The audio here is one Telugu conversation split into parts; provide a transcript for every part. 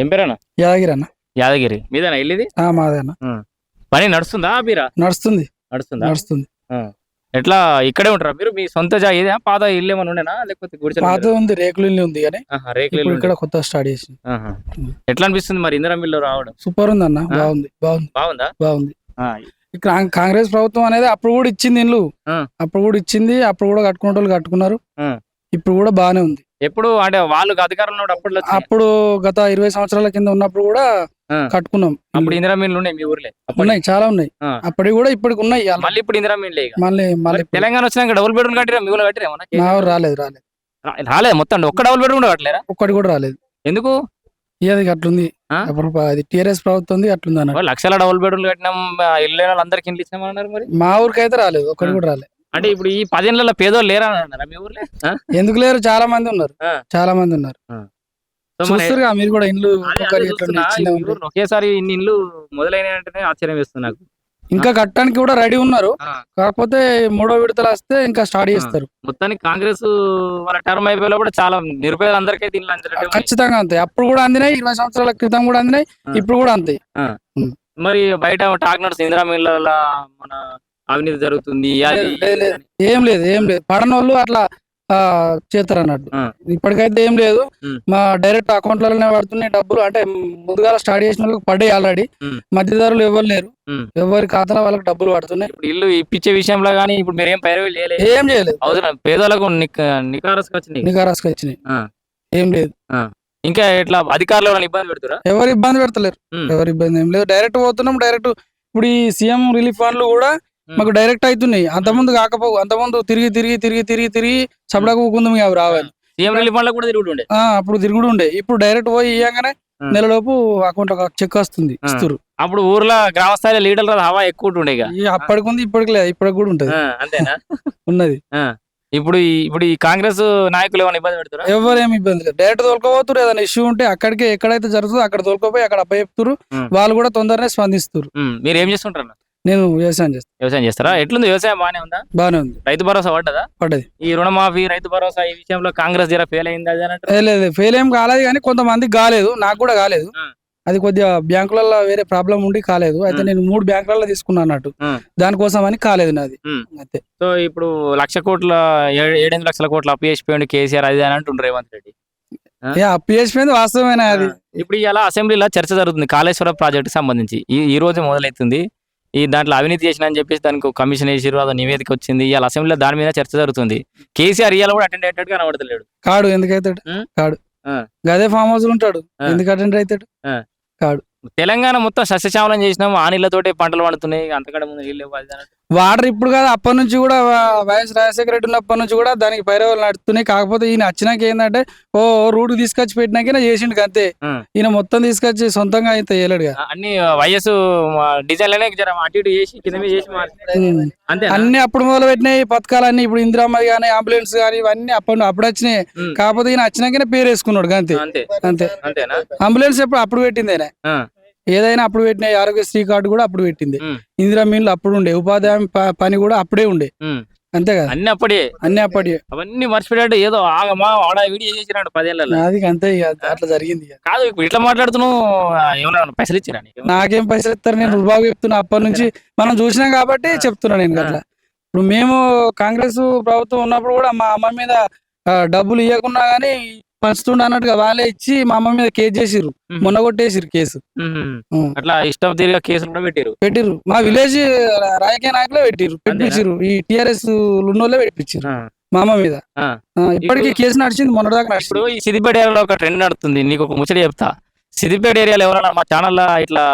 ఏం పేరన్నా? యాదగిరి అన్న. యాదగిరి. మీదేనా ఇల్లుది? ఆ, మాదే అన్న పని నడుస్తుందా బీరా? నడుస్తుంది. నడుస్తుందా? నడుస్తుంది. ఎట్లా ఇక్కడే ఉంటారా మీరు? మీ సొంత జా ఇదే? పాత ఇల్లు ఏమైనా ఉండేనా? లేకపోతే గుడిసెలు పాత? ఉంది రేకులు ఇల్లు ఉంది కానీ రేకులు ఇల్లు ఇక్కడ కొత్త స్టార్ట్ చేసి. ఎట్లా అనిపిస్తుంది మరి ఇందిరా మిల్లు రావడం? సూపర్ ఉంది అన్న. బాగుంది బాగుంది. బాగుందా? బాగుంది. కాంగ్- కాంగ్రెస్ ప్రభుత్వం అనేది అప్పుడు కూడా ఇచ్చింది ఇల్లు. అప్పుడు కూడా ఇచ్చింది అప్పుడు కూడా కట్టుకునే వాళ్ళు కట్టుకున్నారు. ఇప్పుడు కూడా బాగానే ఉంది. ఎప్పుడు అంటే వాళ్ళు అధికారంలో వచ్చినాయి. అప్పుడు గత ఇరవై సంవత్సరాల కింద ఉన్నప్పుడు కూడా. కట్టుకున్నాం అప్పుడు. ఇందిరా ఉన్నాయి మీ ఊర్లే ఉన్నాయి చాలా ఉన్నాయి. అప్పటికి కూడా ఇప్పటికి ఉన్నాయి. మళ్ళీ ఇప్పుడు ఇందిరా ఇక మళ్ళీ మళ్ళీ. తెలంగాణ వచ్చినాక డబుల్ బెడ్రూమ్ కట్టిరా మీ ఊళ్ళో కట్టిరా ఏమన్నా? మా ఊరు రాలేదు రాలేదు రాలేదు మొత్తం ఒక్క డబుల్ బెడ్రూమ్ కూడా కట్టలేరా ఒక్కటి కూడా రాలేదు ఎందుకు ఇక అట్లుంది? అప్పుడు అది టీఆర్ఎస్ ప్రభుత్వం ఉంది అట్లుంది అన్న లక్షల డబుల్ బెడ్రూమ్ కట్టినాం ఇల్లు వాళ్ళందరికీ ఇండ్లు ఇచ్చినామన్నారు మరి మా ఊరికి అయితే రాలేదు ఒక్కటి. కూడా రాలేదు అంటే ఇప్పుడు ఈ పదేళ్ళ పేదోళ్ళు లేరా అన్నారా మీ ఊర్లే? ఆ? ఎందుకు లేరు? చాలా మంది ఉన్నారు. ఆ. చాలా మంది ఉన్నారు. సో మరి కూడా ఇండ్లు అదే- అదే ఒక్కొక్కరి చూస్తున్నా, ఎట్లున్నాయి, చిన్నగా ఈ ఉంటాయి. ఊర్లో ఒకేసారి ఇన్ని ఇల్లు మొదలైనాయంటేనే ఆశ్చర్యం వేస్తుంది నాకు. ఇంకా కట్టడానికి కూడా రెడీ ఉన్నారు. ఆ. కాకపోతే మూడో విడతలు వస్తే ఇంకా స్టార్ట్ చేస్తారు. మొత్తానికి కాంగ్రెస్ వాళ్ళ టర్మ్ అయిపోయేలో కూడా చాలా నిరుపేదలందరికీ అందినట్టు ఉంది. ఖచ్చితంగా అంతే. అప్పుడు కూడా అందినాయి ఇరవై సంవత్సరాల క్రితం కూడా అందినాయి ఆ. ఇప్పుడు కూడా అంతే. మరి బయట టాక్ నడుస్తుంది ఇందిరా మిల్ల మన అవినీతి జరుగుతుంది. ఏం లేదు ఏం లేదు పడని వాళ్ళు అట్లా చేస్తారు అన్నట్టు. ఇప్పటికైతే ఏం లేదు. మా డైరెక్ట్ అకౌంట్లలోనే పడుతున్నాయి డబ్బులు అంటే ముందుగా స్టార్ట్ చేసిన వాళ్ళకి పడ్డాయి ఆల్రెడీ. మధ్యదారులు ఎవరు లేరు. ఎవరి ఖాతాలో వాళ్ళకి డబ్బులు పడుతున్నాయి ఇప్పుడు ఇల్లు ఇప్పించే విషయంలో కానీ ఇప్పుడు మీరు ఏం పైరవీ ఏం చేయలేదు అవసరం పేదలకు నిక్- నికారస్గా వచ్చినాయి నికారాస్కి వచ్చినాయి. ఏం లేదు ఇంకా ఎట్లా అధికారులు ఇబ్బంది పెడుతురా ఎవరు ఇబ్బంది పెడతలేరు. ఎవరు ఇబ్బంది ఏం లేదు డైరెక్ట్ పోతున్నాం డైరెక్ట్ ఇప్పుడు ఈ సీఎం రిలీఫ్ ఫండ్లు కూడా. మాకు డైరెక్ట్ అవుతున్నాయి అంతకుముందు కాకపోవు అంతకుముందు తిరిగి తిరిగి తిరిగి తిరిగి తిరిగి సపడకు కుందం అవి రావాలి. సీఎం రిలీఫ్ ఫండ్ కూడా తిరుగుతుండే ఆ, అప్పుడు తిరుగుడు ఉండే. ఇప్పుడు డైరెక్ట్ పోయి ఇయ్యంగానే. నెలలోపు అకౌంట్ చెక్ వస్తుంది. ఇస్తారు అప్పుడు ఊర్లో గ్రామ స్థాయిలో లీడర్ల హవా ఎక్కువ ఈ అప్పటికి ఉంది ఇప్పటికి లేదు ఇప్పటికి కూడా ఉంటది. అంతేనా? ఉన్నది. ఇప్పుడు ఇప్పుడు ఈ కాంగ్రెస్ నాయకులు ఏమైనా ఇబ్బంది పెడుతురా? ఎవరు ఏమి ఇబ్బంది లేదు. డైరెక్ట్ తోలుకోపోతురు ఏదైనా ఇష్యూ ఉంటే అక్కడికి ఎక్కడైతే జరుగుతుందో అక్కడ తోలుకోపోయి అక్కడ అప్ప చెప్తురు. వాళ్ళు కూడా తొందరనే స్పందిస్తారు మీరు ఏం చేస్తుంటారు? నేను వ్యవసాయం చేస్తాను వ్యవసాయం చేస్తారా? ఎట్లుంది? వ్యవసాయం బాగానే ఉందా? బాగానే ఉంది. రైతు భరోసా పడ్డదా? పడ్డది. ఈ రుణమాఫీ రైతు భరోసా ఈ విషయంలో కాంగ్రెస్ జర ఫెయిల్ అయింది అది అన్నట్టు? లేదు ఫెయిల్ ఏం కాలేదు కానీ కొంతమందికి కాలేదు. నాకు కూడా కాలేదు. ఆ. అది కొద్దిగా బ్యాంకులలో వేరే ప్రాబ్లం ఉండి కాలేదు. అయితే. నేను మూడు బ్యాంకులలో తీసుకున్నా అన్నట్టు. దానికోసం అని కాలేదు నాది. ఉమ్. అంతే. సో ఇప్పుడు లక్ష కోట్ల ఏడు ఏడెనిమిది లక్షల కోట్ల అప్పు చేసిపోయింది కేసీఆర్ అది అని అంటుండ్రు రేవంత్ రెడ్డి. ఏ అప్పు చేసిపోయింది వాస్తవమైన అది? ఇప్పుడు ఇలా అసెంబ్లీలో చర్చ జరుగుతుంది కాళేశ్వరం ప్రాజెక్ట్ సంబంధించి. ఈ ఈ రోజు మొదలవుతుంది. ఈ దాంట్లో అవినీతి చేసిన అని చెప్పేసి దానికి కమిషన్ వేసిరు అదో నివేదిక వచ్చింది. ఇవాళ అసెంబ్లీలో దాని మీద చర్చ జరుగుతుంది. కేసీఆర్ ఇవాళ కూడా అటెండ్ అయ్యేటట్టు కనబడతలేడు. కాడు ఎందుకైతాడు? ఉమ్. కాడు. గదే ఫామ్ హౌస్ ఉంటాడు. ఎందుకు అటెండ్ అవుతాడు తెలంగాణ మొత్తం సస్యశ్యామలం చేసినాము. ఆ నీళ్ళతోటే పంటలు పండుతున్నాయి. అంతకంటే ముందు నీళ్ళు. వాటర్ ఇప్పుడు కాదు అప్పటి నుంచి కూడా వైఎస్ రాజశేఖర రెడ్డి ఉన్నప్పటి నుంచి కూడా దానికి పైరవాళ్ళు నడుస్తున్నాయి. కాకపోతే ఈయన వచ్చినాక ఏంటంటే ఓ రూట్ తీసుకొచ్చి పెట్టినాకనే చేసిండు అంతే. ఈయన మొత్తం తీసుకొచ్చి సొంతంగా అయితే చేయలేడుగా ఆ, అన్ని డిజైన్లనే జర అటు ఇటు చేసి కింద చేసి. అంతే అన్ని? అప్పుడు మొదలు పెట్టినాయి పథకాలన్నీ ఇప్పుడు ఇందిరామ్మ కానీ అంబులెన్స్ కానీ ఇవన్నీ అప్పుడు అప్పుడు వచ్చినాయి. కాకపోతే ఈయన వచ్చినాకనే పేరు వేసుకున్నాడు అంతే. అంతే. అంతే అంతేనా? అంబులెన్స్ ఎప్పుడు అప్పుడు పెట్టింది ఆయన ఏదైనా అప్పుడు పెట్టినాయి ఆరోగ్యశ్రీ కార్డు కూడా అప్పుడు పెట్టింది. ఇందిరా మీన్లు అప్పుడు ఉండే ఉపాధి పని కూడా అప్పుడే ఉండే. అంతే కదా? అన్ని అప్పుడే. అన్ని అప్పటి అవన్నీ మర్చిపోయాడు ఏదో ఆగమా ఆడ వీడియో చేసినాడు పదేళ్ళలో. నాది అంతే అట్లా జరిగింది. కాదు ఇప్పుడు ఇట్లా మాట్లాడుతున్నావు ఏమన్నా పైసలు ఇచ్చిరా నీకు? పైసలు ఇస్తారు? నేను రుబాబు చెప్తున్నా అప్పటి నుంచి మనం చూసినాం కాబట్టి చెప్తున్నా నేను అట్లా ఇప్పుడు మేము కాంగ్రెస్ ప్రభుత్వం ఉన్నప్పుడు కూడా మా అమ్మ మీద డబ్బులు ఇవ్వకున్నా గానీ పంచుతుండ అన్నట్టుగా వాళ్ళే ఇచ్చి మా అమ్మ మీద కేసు చేసిర్రు. ఉమ్. మొన్న కొట్టేసిర్రు కేసు. అట్లా ఇష్టం తీరిగా కేసులు కూడా పెట్టారు పెట్టిర్రు. మా విలేజ్ రాజకీయ నాయకులే పెట్టిర్రు. పెట్టించిర్రు. ఈ టిఆర్ఎస్ ఉన్నోళ్ళే పెట్టించారు మా అమ్మ మీద. ఇప్పటికీ ఇప్పుడు- కేసు నడిచింది మొన్నటిదాకా ఇప్పుడు నడిచింది. ఈ సిద్దిపేట ఏరియాలో ఒక ట్రెండ్ నడుతుంది. నీకు ఒక ముచ్చట చెప్తా. సిద్దిపేట ఏరియాలో ఎవరైనా మా ఛానల్లో ఇట్లా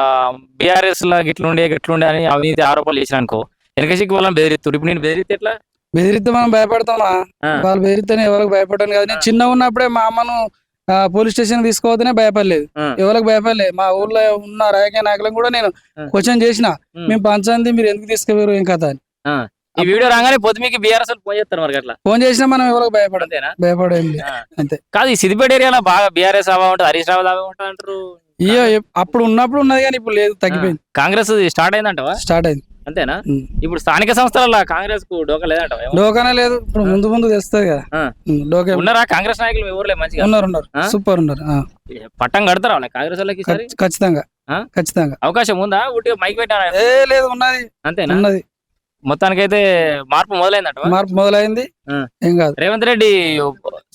బీఆర్ఎస్ లా గిట్లుండే గిట్లుండే అని అవినీతి ఆరోపణలు చేసిన అనుకో వెనకసిక్కి వాళ్ళని బెదిరిస్తారు ఇప్పుడు నేను బెదిరితే ఎట్లా? బెదిరిస్తే మనం భయపడతామా. వాళ్ళు బెదిరితేనే ఎవరికి భయపడను కదా. నేను చిన్న ఉన్నప్పుడే మా అమ్మను పోలీస్ స్టేషన్ తీసుకోవద్దనే భయపడలేదు. ఎవరికి భయపడలేదు. మా ఊర్లో ఉన్న రాజకీయ నాయకులను కూడా నేను. క్వశ్చన్ చేసిన. మేము పంచాంది మీరు ఎందుకు తీసుకుపోయారు ఏం కథ అని. ఈ వీడియో రాగానే పొద్దుమీకి బీఆర్ఎస్ వాళ్ళు ఫోన్ చేస్తారు మరి అట్లా. ఫోన్ చేసినా మనం ఎవరికి భయపడదు అంతేనా? భయపడేం లేదు. ఆ. అంతే. కాదు ఈ సిద్దిపేట ఏరియాలో బాగా బీఆర్ఎస్ అవా ఉంటుంది హరీష్ రావు అవా ఉంటుంది అంటారు. అప్పుడు ఉన్నప్పుడు ఉన్నది కానీ ఇప్పుడు లేదు తగ్గిపోయింది. కాంగ్రెస్ స్టార్ట్ అయిందంటవా? స్టార్ట్ అయింది. అంతేనా. ఇప్పుడు స్థానిక సంస్థల కాంగ్రెస్కు డోకా లేదంట డోకానే లేదు. ఇప్పుడు ముందు ముందు తెస్తుంది కదా. డోకే ఉన్నారా కాంగ్రెస్ నాయకులు మీ ఊర్లో మంచిగా? ఉన్నారు ఉన్నారు? సూపర్ ఉన్నారు. పట్టం కడతారా కాంగ్రెస్ వాళ్ళకి ఖచ్చితంగా? ఖచ్చితంగా. అవకాశం ఉందా? ఉట్టిగా మైక్ పెట్టారా? లేదు ఉన్నది. అంతేనా? ఉన్నది. మొత్తానికైతే మార్పు మొదలైందట మార్పు మొదలైంది. ఏం కాదు. రేవంత్ రెడ్డి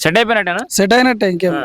సెట్ అయిపోయినట్టేనా? సెట్ అయినట్టే ఇంకేం.